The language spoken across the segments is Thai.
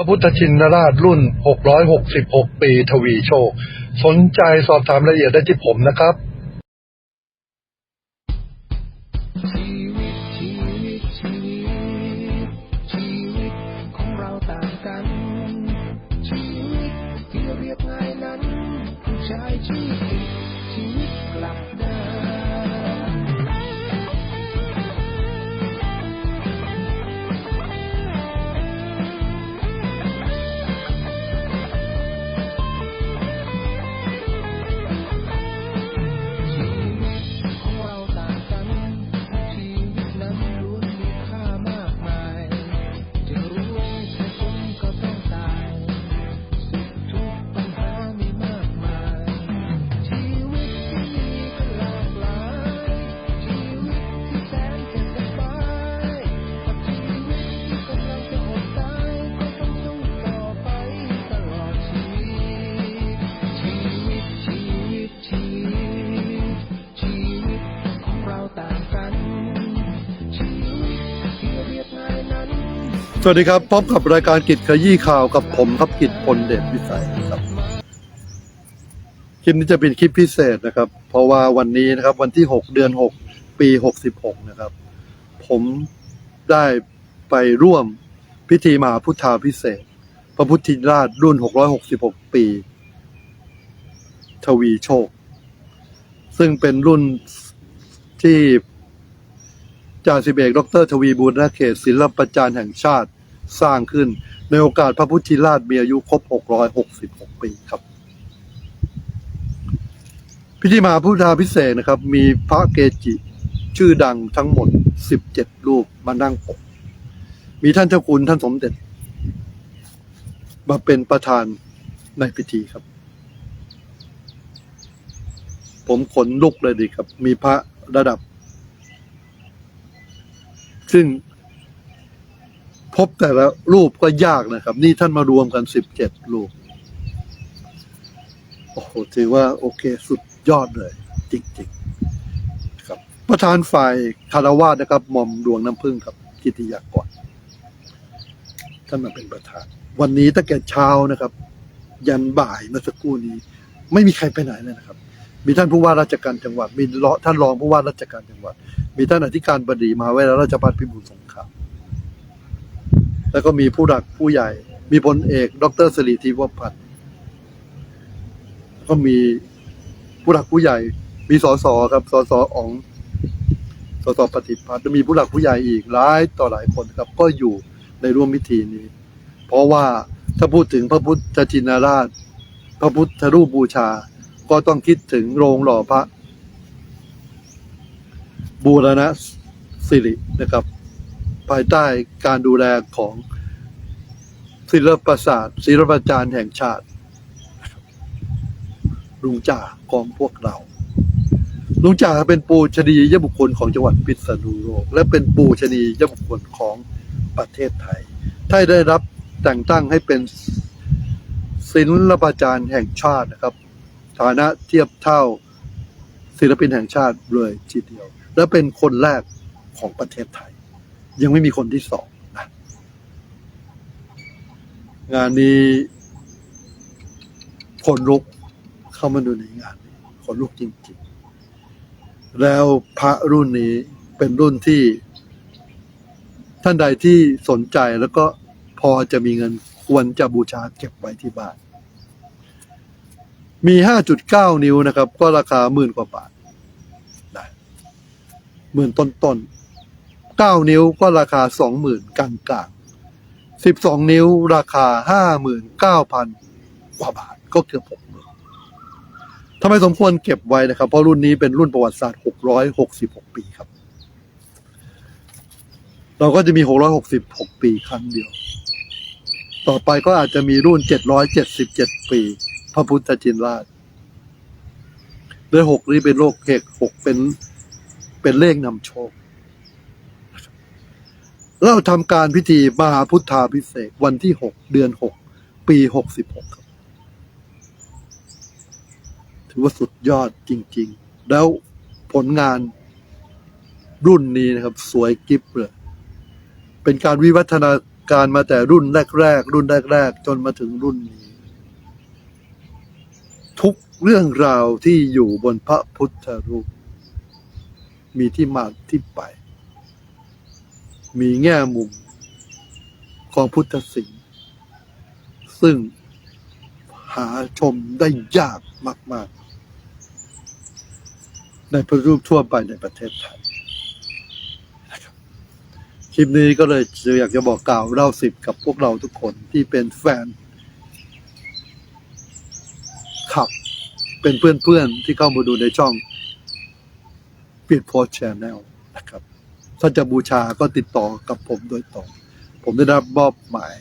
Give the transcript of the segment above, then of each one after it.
พระพุทธชินราชรุ่น 666 ปีทวีโชค สนใจสอบถามรายละเอียดได้ที่ผมนะครับชีวิตที่เรียบง่ายนั้นผู้ชายชีวิต สวัสดีครับ พบกับรายการกิจขยี้ข่าวกับผมครับกิจพลเดชวิสัยครับ คลิปนี้จะเป็นคลิปพิเศษนะครับ เพราะว่าวันนี้นะครับ วันที่ 6 เดือน 6 ปี 66 นะครับ ผมได้ไปร่วมพิธีมหาพุทธาพิเศษ พระพุทธิราชรุ่น 666 ปี ทวีโชค ซึ่งเป็นรุ่นที่ จ่าสิบเอกดรทวีบูรณเขตศิลปจารย์แห่งชาติสร้างขึ้น ในโอกาสพระพุทธิราชมีอายุครบ 666 ปีครับ พิธีมาพุทธาพิเศษนะครับ มีพระเกจิชื่อดังทั้งหมด 17 รูปมานั่งปกมีท่านเจ้าคุณท่านสมเด็จ มาเป็นประธานในพิธีครับ ผมขนลุกเลยดีครับ มีพระระดับ ซึ่งพบแต่ละรูปก็ยากนะครับ นี่ท่านมารวมกัน17รูป โอ้โหถือว่าโอเคสุดยอดเลย จริงๆครับ ประธานฝ่ายคารวาสนะครับหม่อมดวงน้ำพึ่งครับกิติยากรท่านมาเป็นประธาน วันนี้ตั้งแต่เช้านะครับ ยันบ่ายเมื่อสักครู่นี้ ไม่มีใครไปไหนเลยนะครับ มีท่านผู้ว่าราชการจังหวัด มีเลาะท่านรองผู้ว่าราชการจังหวัด มีท่านอธิการบดีมหาวิทยาลัยราชภัฏพิบูลสงครามแล้วก็มีผู้หลักผู้ใหญ่ มีพลเอก ดรสิริธีวพันธ์ก็มีผู้หลักผู้ใหญ่ มีสสครับสสอ๋องสสปฏิพัฒน์มีผู้หลักผู้ใหญ่อีกหลายต่อหลายคนครับ ก็อยู่ในร่วมพิธีนี้ เพราะว่าถ้าพูดถึงพระพุทธชินราช พระพุทธรูปบูชา ก็ต้องคิดถึงโรงหล่อพระ บูรณะสิรินะครับ ภายใต้การดูแลของศิลปศาสตร์ศิลปจารย์แห่งชาติลุงจ่าของพวกเราลุงจ่าเป็นปูชนียบุคคลของจังหวัดพิษณุโลก และเป็นปูชนียบุคคลของประเทศไทยท่านได้รับแต่งตั้งให้เป็นศิลปจารย์แห่งชาตินะครับ ฐานะเทียบเท่าศิลปินแห่งชาติเลยทีเดียว และเป็นคนแรกของประเทศไทย ยังไม่มีคนที่สองนะงานนี้คนลุกเข้ามาดูในงานนี้คนลุกจริงๆ แล้วพระรุ่นนี้เป็นรุ่นที่ ท่านใดที่สนใจแล้วก็พอจะมีเงินควรจะบูชาเก็บไว้ที่บ้าน มี 5.9 นิ้วนะครับ ก็ราคาหมื่นกว่าบาท หมื่นต้นๆ9นิ้วก็ราคา20,000กลางกลางๆ12นิ้วราคา59,000กว่าบาทก็เกือบ6หมื่นทำไมสมควรเก็บไว้นะครับ เพราะรุ่นนี้เป็นรุ่นประวัติศาสตร์666ปีครับ เราก็จะมี666ปีครั้งเดียว ต่อไปก็อาจจะมีรุ่น777ปี พระพุทธจินราชโดยหกนี้เป็นโลกเอกหกเป็น เป็นเลขนำโชค เราทำการพิธีมหาพุทธาพิเศษวันที่หกเดือนหกปีหกสิบหกครับ ถือว่าสุดยอดจริง ๆ แล้วผลงานรุ่นนี้นะครับ สวยกิฟเลยเป็นการวิวัฒนาการมาแต่รุ่นแรก ๆ รุ่นแรก ๆ จนมาถึงรุ่นนี้ ทุกเรื่องราวที่อยู่บนพระพุทธรูป มีที่มาที่ไป มีแง่มุมของพุทธศิลป์ซึ่งหาชมได้ยากมาก ๆ ในพระรูปทั่วไปในประเทศไทยครับคลิปนี้ก็เลยอยากจะบอกกล่าวเล่าสิบกับพวกเราทุกคนที่เป็นแฟนขับเป็นเพื่อนๆที่เข้ามาดูในช่อง เปลี่ยนโพสแชนแนลนะครับ ถ้าจะบูชาก็ติดต่อกับผมโดยตรง ผมได้รับมอบหมาย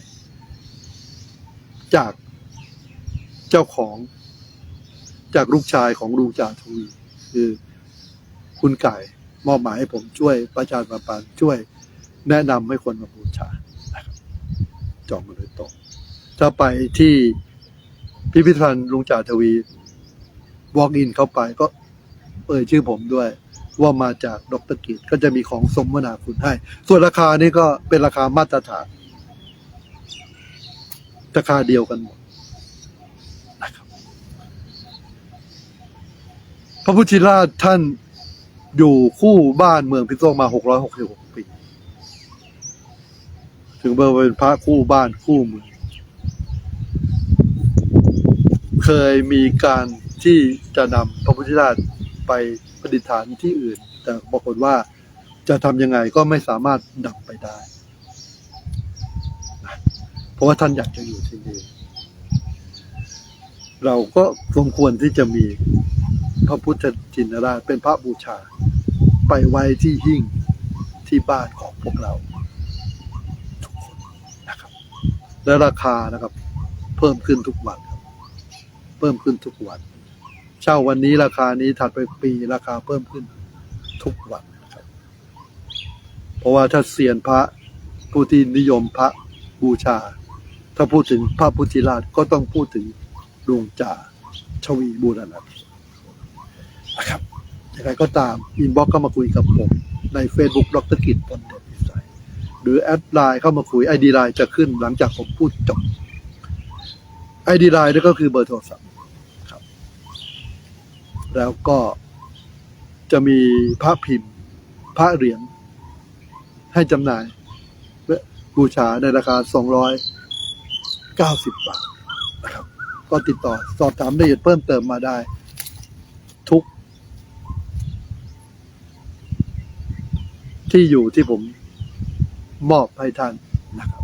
จากเจ้าของ จากลูกชายของลุงจ่าทวีคือคุณไก่มอบหมายให้ผมช่วยประชาสัมพันช่วยแนะนำให้คนมาบูชาจองมาโดยตรงถ้าไปที่พิพิธภัณฑ์ลุงจ่าทวี walk in เข้าไปก็เอ่ยชื่อผมด้วย ว่ามาจากดรกิจก็จะมีของสมนาคุณให้ ส่วนราคานี่ก็เป็นราคามาตรฐาน ราคาเดียวกันหมดนะครับพระพุทธราชท่านอยู่คู่บ้านเมืองพิษณุโลกมา 666 ปี ถึงเบอร์เป็นพระคู่บ้านคู่เมือง เคยมีการที่จะนำพระพุทธราชไป ประดิษฐานที่อื่น แต่ปรากฏว่าจะทำยังไงก็ไม่สามารถนำไปได้ เพราะว่าท่านอยากจะอยู่ที่นี่ เราก็สมควรที่จะมีพระพุทธจินราชเป็นพระบูชา ไปไว้ที่หิ้งที่บ้านของพวกเราทุกคนนะครับ และราคานะครับ เพิ่มขึ้นทุกวัน เพิ่มขึ้นทุกวัน ช่าวันนี้ราคานี้ถัดไปปีราคาเพิ่มขึ้นทุกวันครับ เพราะว่าถ้าเซียนพระผู้ที่นิยมพระบูชา ถ้าพูดถึงพระพุทธิราชก็ต้องพูดถึงดวงจ่าชวีบูรณะนะครับยังไงก็ตามอินบ็อกเข้ามาคุยกับผมใน Facebook ดรกิจพลเดชวิสัยหรือแอดไลน์เข้ามาคุยไอดีไลน์จะขึ้นหลังจากผมพูดจบไอดีไลน์นี่ก็คือเบอร์โทรศัพท์ แล้วก็จะมีพระพิมพ์ พระเหรียญให้จำหน่าย และบูชาในราคา 290 บาทนะครับ ก็ติดต่อสอบถามรายละเอียดเพิ่มเติมมาได้ ทุก ที่อยู่ที่ผมมอบให้ท่านนะครับ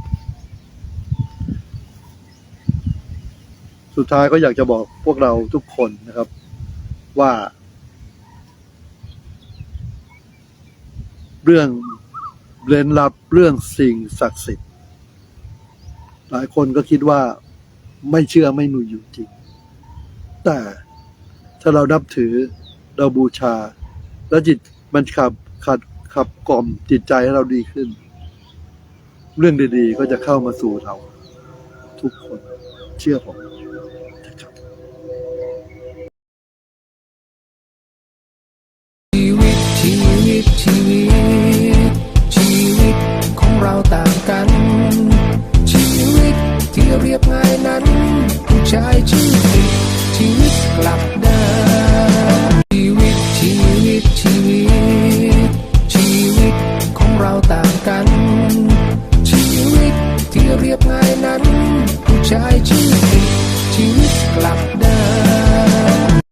สุดท้ายก็อยากจะบอกพวกเราทุกคนนะครับ ว่า เรื่องเร้นลับเรื่องสิ่งศักดิ์สิทธิ์ หลายคนก็คิดว่าไม่เชื่อไม่มีอยู่จริง แต่ถ้าเรานับถือเราบูชา แล้วจิตมันขับขัดขับกล่อมจิตใจให้เราดีขึ้น เรื่องดีๆก็จะเข้ามาสู่เรา ทุกคนเชื่อผม